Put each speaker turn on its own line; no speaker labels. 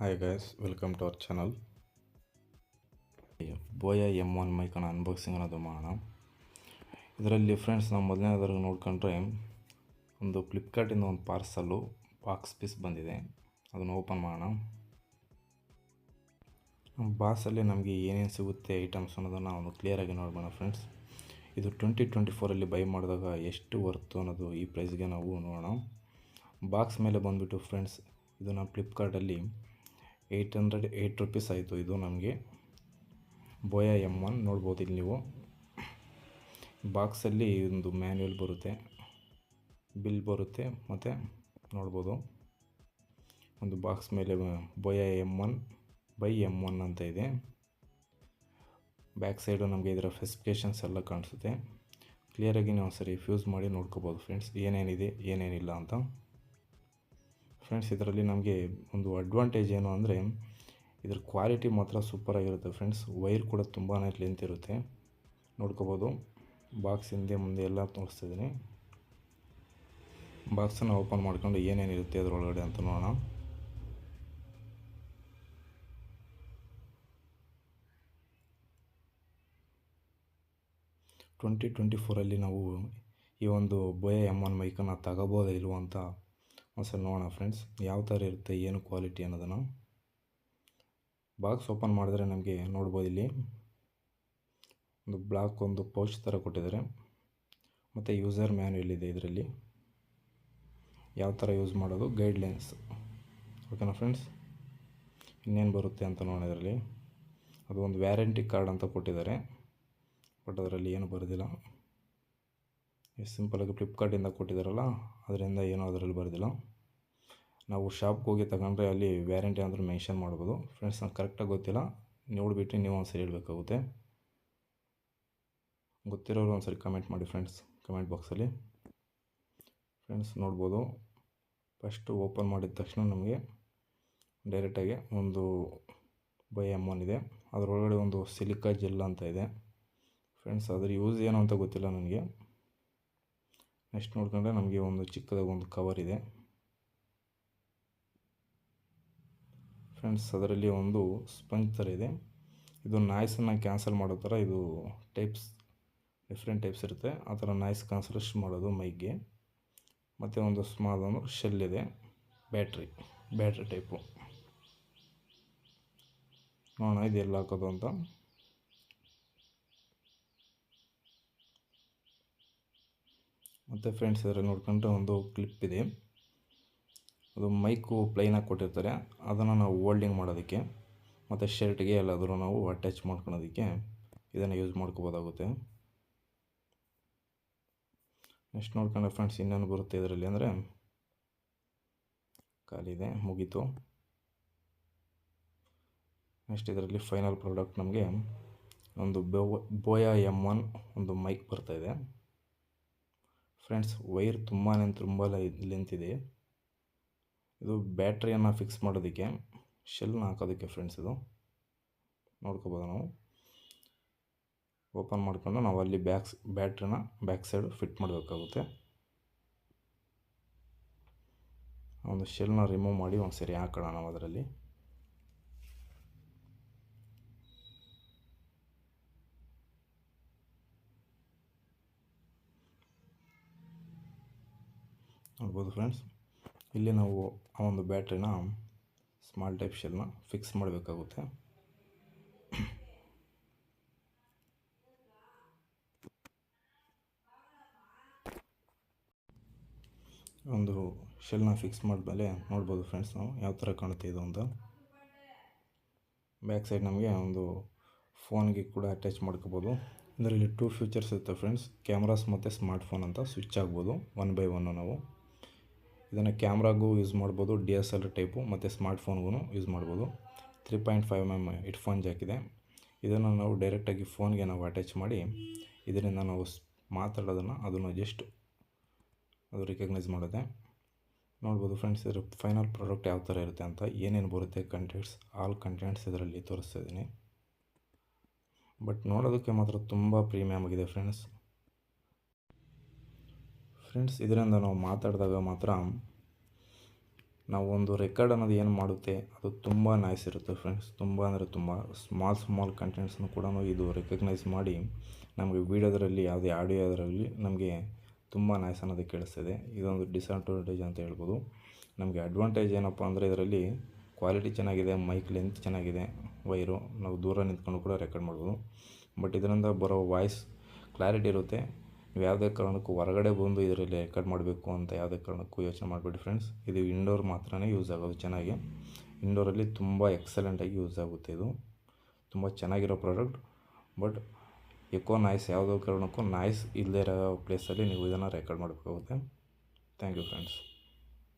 Hi guys welcome to our channel Boya M one ಮೈಕನ unboxing ಅನ್ನೋದು ಮಾಡೋಣ. ಇದರಲ್ಲಿ friends ನಾವು ಮೊದಲನೇದಾಗಿ ನೋಡ್ಕೊಂಡ್ರೆ ಒಂದು ಫ್ಲಿಪ್ಕಾರ್ಟಿಂದ ಒಂದು ಪಾರ್ಸಲ್ಲು ಬಾಕ್ಸ್ ಪೀಸ್ ಬಂದಿದೆ. ಅದನ್ನು ಓಪನ್ ಮಾಡೋಣ. ನಮ್ಮ ಬಾಕ್ಸಲ್ಲಿ ನಮಗೆ ಏನೇನು ಸಿಗುತ್ತೆ ಐಟಮ್ಸ್ ಅನ್ನೋದನ್ನು ಒಂದು ಕ್ಲಿಯರಾಗಿ ನೋಡೋಣ ಫ್ರೆಂಡ್ಸ್ ಇದು ಟ್ವೆಂಟಿ ಟ್ವೆಂಟಿ ಫೋರಲ್ಲಿ ಬೈ ಮಾಡಿದಾಗ ಎಷ್ಟು ವರ್ತು ಅನ್ನೋದು ಈ ಪ್ರೈಸ್ಗೆ ನಾವು ನೋಡೋಣ. ಬಾಕ್ಸ್ ಮೇಲೆ ಬಂದುಬಿಟ್ಟು ಫ್ರೆಂಡ್ಸ್ ಇದು ಫ್ಲಿಪ್ಕಾರ್ಟಲ್ಲಿ ಏಯ್ಟ್ ಹಂಡ್ರೆಡ್ ಏಯ್ಟ್ ರುಪೀಸ್ ಆಯಿತು ಇದು ನಮಗೆ. ಬೋಯ ಎಂ ಒನ್ ನೋಡ್ಬೋದು ಇಲ್ಲಿ ನೀವು. ಬಾಕ್ಸಲ್ಲಿ ಒಂದು ಮ್ಯಾನ್ಯಲ್ ಬರುತ್ತೆ, ಬಿಲ್ ಬರುತ್ತೆ, ಮತ್ತು ನೋಡ್ಬೋದು. ಒಂದು ಬಾಕ್ಸ್ ಮೇಲೆ Boya M one by M one ಅಂತ ಇದೆ. ಬ್ಯಾಕ್ ಸೈಡು ನಮಗೆ ಇದರ ಫೆಸಿಫಿಕೇಷನ್ಸ್ ಎಲ್ಲ ಕಾಣಿಸುತ್ತೆ. ಕ್ಲಿಯರಾಗಿ ನಾವು ಸರಿ, ಫ್ಯೂಸ್ ಮಾಡಿ ನೋಡ್ಕೋಬೋದು ಫ್ರೆಂಡ್ಸ್. ಏನೇನಿದೆ, ಏನೇನಿಲ್ಲ ಅಂತ. ಫ್ರೆಂಡ್ಸ್, ಇದರಲ್ಲಿ ನಮಗೆ ಒಂದು ಅಡ್ವಾಂಟೇಜ್ ಏನು ಅಂದರೆ ಇದ್ರ ಕ್ವಾಲಿಟಿ ಮಾತ್ರ ಸೂಪರಾಗಿರುತ್ತೆ ಫ್ರೆಂಡ್ಸ್. ವೈರ್ ಕೂಡ ತುಂಬಾ ಲೆಂತ್ ಇರುತ್ತೆ. ನೋಡ್ಕೋಬೋದು. ಬಾಕ್ಸ್ ಹಿಂದೆ ಮುಂದೆ ಎಲ್ಲ ತೋರಿಸ್ತಿದ್ದೀನಿ ಬಾಕ್ಸನ್ನು ಓಪನ್ ಮಾಡ್ಕೊಂಡು ಏನೇನಿರುತ್ತೆ ಅದರೊಳಗಡೆ ಅಂತ ನೋಡೋಣ. ಟ್ವೆಂಟಿ ಟ್ವೆಂಟಿ ಫೋರಲ್ಲಿ ನಾವು ಈ ಒಂದು ಬೊಯ ಎಂ ಒನ್ ಮೈಕನ್ನು ತಗೋಬೋದಾ ಇಲ್ವೋ ಅಂತ ಒಂದ್ಸಲ ನೋಡೋಣ ಫ್ರೆಂಡ್ಸ್ ಯಾವ ಥರ ಇರುತ್ತೆ, ಏನು ಕ್ವಾಲಿಟಿ ಅನ್ನೋದನ್ನು. ಬಾಕ್ಸ್ ಓಪನ್ ಮಾಡಿದ್ರೆ ನಮಗೆ ನೋಡ್ಬೋದು ಇಲ್ಲಿ. ಒಂದು ಬ್ಲಾಕ್ ಒಂದು ಪೌಚ್ ಥರ ಕೊಟ್ಟಿದ್ದಾರೆ. ಮತ್ತು ಯೂಸರ್ ಮ್ಯಾನ್ಯಲ್ ಇದೆ ಇದರಲ್ಲಿ. ಯಾವ ಥರ ಯೂಸ್ ಮಾಡೋದು ಗೈಡ್ಲೈನ್ಸ್ ಓಕೆನಾ ಫ್ರೆಂಡ್ಸ್ ಇನ್ನೇನು ಬರುತ್ತೆ ಅಂತ ನೋಡೋದ್ರಲ್ಲಿ ಅದು ಒಂದು ವ್ಯಾರಂಟಿ ಕಾರ್ಡ್ ಅಂತ ಕೊಟ್ಟಿದ್ದಾರೆ. ಬಟ್ ಅದರಲ್ಲಿ ಏನು ಬರೋದಿಲ್ಲ. ಸಿಂಪಲಾಗಿ ಫ್ಲಿಪ್ಕಾರ್ಟಿಂದ ಕೊಟ್ಟಿದ್ದಾರಲ್ಲ, ಅದರಿಂದ ಏನೂ ಅದರಲ್ಲಿ ಬರೋದಿಲ್ಲ. ನಾವು ಶಾಪ್ಗೆ ಹೋಗಿ ತಗೊಂಡ್ರೆ ಅಲ್ಲಿ ವ್ಯಾರಂಟಿ ಅಂದರೆ ಮೆನ್ಷನ್ ಮಾಡ್ಬೋದು. ಫ್ರೆಂಡ್ಸ್ ನಂಗೆ ಕರೆಕ್ಟಾಗಿ ಗೊತ್ತಿಲ್ಲ. ನೋಡಿಬಿಟ್ಟು ನೀವು ಒಂದ್ಸರಿ ಹೇಳಬೇಕಾಗುತ್ತೆ. ಗೊತ್ತಿರೋರು ಒಂದ್ಸರಿ ಕಮೆಂಟ್ ಮಾಡಿ ಫ್ರೆಂಡ್ಸ್ ಕಮೆಂಟ್ ಬಾಕ್ಸಲ್ಲಿ ಫ್ರೆಂಡ್ಸ್ ನೋಡ್ಬೋದು. ಫಸ್ಟು ಓಪನ್ ಮಾಡಿದ ತಕ್ಷಣ ನಮಗೆ ಡೈರೆಕ್ಟಾಗಿ ಒಂದು ಬೈ ಎಂ ಒನ್ ಇದೆ. ಅದರೊಳಗಡೆ ಒಂದು ಸಿಲಿಕಾ ಜೆಲ್ ಅಂತ ಇದೆ. ಫ್ರೆಂಡ್ಸ್ ಅದರ ಯೂಸ್ ಏನು ಅಂತ ಗೊತ್ತಿಲ್ಲ ನನಗೆ. ನೆಕ್ಸ್ಟ್ ನೋಡ್ಕೊಂಡ್ರೆ ನಮಗೆ ಒಂದು ಚಿಕ್ಕದಾಗಿ ಒಂದು ಕವರ್ ಇದೆ. ಫ್ರೆಂಡ್ಸ್ ಅದರಲ್ಲಿ ಒಂದು ಸ್ಪಂಜ್ ಥರ ಇದೆ. ಇದು ನಾಯ್ಸನ್ನು ಕ್ಯಾನ್ಸಲ್ ಮಾಡೋ ಥರ ಇದು ಟೈಪ್ಸ್ ಡಿಫ್ರೆಂಟ್ ಟೈಪ್ಸ್ ಇರುತ್ತೆ. ಆ ಥರ ನಾಯ್ಸ್ ಕ್ಯಾನ್ಸಲೇಷನ್ ಮಾಡೋದು ಮೈಗೆ ಮತ್ತು ಒಂದು ಸ್ಮಾಲ್ ಒಂದು ಶೆಲ್ ಇದೆ. ಬ್ಯಾಟ್ರಿ ಬ್ಯಾಟ್ರಿ ಟೈಪು ನೋಡೋಣ ಇದೆಲ್ಲ ಹಾಕೋದು ಅಂತ. ಮತ್ತು ಫ್ರೆಂಡ್ಸ್ ಇದರಲ್ಲಿ ನೋಡ್ಕೊಂಡ್ರೆ ಒಂದು ಕ್ಲಿಪ್ ಇದೆ. ಅದು ಮೈಕು ಪ್ಲೈನಾಗಿ ಕೊಟ್ಟಿರ್ತಾರೆ. ಅದನ್ನು ನಾವು ಹೋಲ್ಡಿಂಗ್ ಮಾಡೋದಕ್ಕೆ, ಮತ್ತು ಶರ್ಟ್ಗೆ ಎಲ್ಲಾದರೂ ನಾವು ಅಟ್ಯಾಚ್ ಮಾಡ್ಕೊಳೋದಕ್ಕೆ ಇದನ್ನು ಯೂಸ್ ಮಾಡ್ಕೋಬೋದಾಗುತ್ತೆ. ನೆಕ್ಸ್ಟ್ ನೋಡ್ಕೊಂಡ್ರೆ ಫ್ರೆಂಡ್ಸ್ ಇನ್ನೇನು ಬರುತ್ತೆ ಇದರಲ್ಲಿ ಅಂದರೆ ಖಾಲಿದೆ ಮುಗೀತು. ನೆಕ್ಸ್ಟ್ ಇದರಲ್ಲಿ ಫೈನಲ್ ಪ್ರಾಡಕ್ಟ್ ನಮಗೆ ಒಂದು ಬೋಯಾ ಎಂ ಒಂದು ಮೈಕ್ ಬರ್ತಾಯಿದೆ ಫ್ರೆಂಡ್ಸ್, ವೈರ್ ತುಂಬಾ ತುಂಬ ಲೆಂತ್ ಇದೆ ಇದು ಬ್ಯಾಟ್ರಿಯನ್ನು ಫಿಕ್ಸ್ ಮಾಡೋದಕ್ಕೆ ಶೆಲ್ನ ಹಾಕೋದಕ್ಕೆ ಫ್ರೆಂಡ್ಸ್ ಇದು. ನೋಡ್ಕೋಬೋದು ನಾವು. ಓಪನ್ ಮಾಡ್ಕೊಂಡು ನಾವು ಅಲ್ಲಿ ಬ್ಯಾಕ್ಸ್ ಬ್ಯಾಟ್ರಿನ ಬ್ಯಾಕ್ ಸೈಡ್ ಫಿಟ್ ಮಾಡಬೇಕಾಗುತ್ತೆ. ಒಂದು ಶೆಲ್ನ ರಿಮೂವ್ ಮಾಡಿ ಒಂದು ಸರಿ ಹಾಕೋಣ ನಾವು ಅದರಲ್ಲಿ. ನೋಡ್ಬೋದು ಫ್ರೆಂಡ್ಸ್ ಇಲ್ಲಿ ನಾವು ಆ ಒಂದು ಬ್ಯಾಟ್ರಿನ ಸ್ಮಾಲ್ ಟೈಪ್ ಶೆಲ್ನ ಫಿಕ್ಸ್ ಮಾಡಬೇಕಾಗುತ್ತೆ. ಒಂದು ಶೆಲ್ನ ಫಿಕ್ಸ್ ಮಾಡಿದ್ಮೇಲೆ ನೋಡ್ಬೋದು ಫ್ರೆಂಡ್ಸ್ ನಾವು ಯಾವ ಥರ ಕಾಣುತ್ತೆ ಇದು ಅಂತ. ಬ್ಯಾಕ್ ಸೈಡ್ ನಮಗೆ ಒಂದು ಫೋನ್ಗೆ ಕೂಡ ಅಟ್ಯಾಚ್ ಮಾಡ್ಕೋಬೋದು. ಇದರಲ್ಲಿ ಟೂ ಫ್ಯೂಚರ್ಸ್ ಇರುತ್ತೆ ಫ್ರೆಂಡ್ಸ್ ಕ್ಯಾಮ್ರಾಸ್ ಮತ್ತು ಸ್ಮಾರ್ಟ್ ಫೋನ್ ಅಂತ ಸ್ವಿಚ್ ಆಗ್ಬೋದು ಒನ್ ಬೈ ಒನ್ನು ನಾವು. ಇದನ್ನು ಕ್ಯಾಮ್ರಾಗೂ ಯೂಸ್ ಮಾಡ್ಬೋದು, ಡಿ ಎಸ್ ಎಲ್ ಟೈಪು ಮತ್ತು ಸ್ಮಾರ್ಟ್ಫೋನ್ಗೂ ಯೂಸ್ ಮಾಡ್ಬೋದು. Three point five M M headphone jack ಇದೆ ಇದನ್ನು ನಾವು ಡೈರೆಕ್ಟಾಗಿ ಫೋನ್ಗೆ ನಾವು ಅಟ್ಯಾಚ್ ಮಾಡಿ ಇದರಿಂದ ನಾವು ಮಾತಾಡೋದನ್ನು ಅದನ್ನು ಜಸ್ಟ್ ಅದು ರಿಕಗ್ನೈಸ್ ಮಾಡುತ್ತೆ. ನೋಡ್ಬೋದು ಫ್ರೆಂಡ್ಸ್ ಇದರ ಫೈನಲ್ ಪ್ರಾಡಕ್ಟ್ ಯಾವ ಥರ ಇರುತ್ತೆ ಅಂತ ಏನೇನು ಬರುತ್ತೆ ಕಂಟೆಂಟ್ಸ್ ಆಲ್ ಕಂಟೆಂಟ್ಸ್ ಇದರಲ್ಲಿ ತೋರಿಸ್ತಾ ಇದ್ದೀನಿ. ಬಟ್ ನೋಡೋದಕ್ಕೆ ಮಾತ್ರ ತುಂಬ ಪ್ರೀಮಿಯಮ್ ಆಗಿದೆ ಫ್ರೆಂಡ್ಸ್ ಫ್ರೆಂಡ್ಸ್, ಇದರಿಂದ ನಾವು ಮಾತಾಡಿದಾಗ ಮಾತ್ರ ನಾವು ಒಂದು ರೆಕಾರ್ಡ್ ಅನ್ನೋದು ಏನು ಮಾಡುತ್ತೆ, ಅದು ತುಂಬ ನೈಸ್ ಇರುತ್ತೆ ಫ್ರೆಂಡ್ಸ್ ತುಂಬ ಅಂದರೆ ತುಂಬ ಸ್ಮಾಲ್ ಸ್ಮಾಲ್ ಕಂಟೆಂಟ್ಸನ್ನು ಕೂಡ ಇದು ರೆಕಗ್ನೈಸ್ ಮಾಡಿ ನಮಗೆ ವೀಡಿಯೋದರಲ್ಲಿ ಯಾವುದೇ ಆಡಿಯೋ ಅದರಲ್ಲಿ ನಮಗೆ ತುಂಬ ನಾಯ್ಸ್ ಅನ್ನೋದು ಕೇಳಿಸ್ತದೆ. ಇದೊಂದು ಡಿಸ್ಅಡ್ವಾಂಟೇಜ್ ಅಂತ ಹೇಳ್ಬೋದು. ನಮಗೆ ಅಡ್ವಾಂಟೇಜ್ ಏನಪ್ಪ ಅಂದರೆ ಇದರಲ್ಲಿ ಕ್ವಾಲಿಟಿ ಚೆನ್ನಾಗಿದೆ ಮೈಕ್ ಲೆಂತ್ ಚೆನ್ನಾಗಿದೆ ವೈರು ನಾವು ದೂರ ನಿಂತ್ಕೊಂಡು ಕೂಡ ರೆಕಾರ್ಡ್ ಮಾಡ್ಬೋದು. ಬಟ್ ಇದರಿಂದ ಬರೋ ವಾಯ್ಸ್ ಕ್ಲಾರಿಟಿ ಇರುತ್ತೆ. ನೀವು ಯಾವುದೇ ಕಾರಣಕ್ಕೂ ಹೊರಗಡೆ ಬಂದು ಇದರಲ್ಲಿ ರೆಕಾರ್ಡ್ ಮಾಡಬೇಕು ಅಂತ ಯಾವುದೇ ಕಾರಣಕ್ಕೂ ಯೋಚನೆ ಮಾಡಬೇಡಿ ಫ್ರೆಂಡ್ಸ್ ಇದು ಇಂಡೋರ್ ಮಾತ್ರನೇ ಯೂಸ್ ಆಗೋದು ಚೆನ್ನಾಗಿ. ಇಂಡೋರಲ್ಲಿ ತುಂಬ ಎಕ್ಸಲೆಂಟಾಗಿ ಯೂಸ್ ಆಗುತ್ತೆ ಇದು. ತುಂಬ ಚೆನ್ನಾಗಿರೋ ಪ್ರಾಡಕ್ಟ್ ಬಟ್ ಎಕೋ ನಾಯ್ಸ್ ಯಾವುದೋ ಕಾರಣಕ್ಕೂ ನಾಯ್ಸ್ ಇಲ್ಲದೇ ಇರೋ ಪ್ಲೇಸಲ್ಲಿ ನೀವು ಇದನ್ನು ರೆಕಾರ್ಡ್ ಮಾಡಬೇಕಾಗುತ್ತೆ. Thank you friends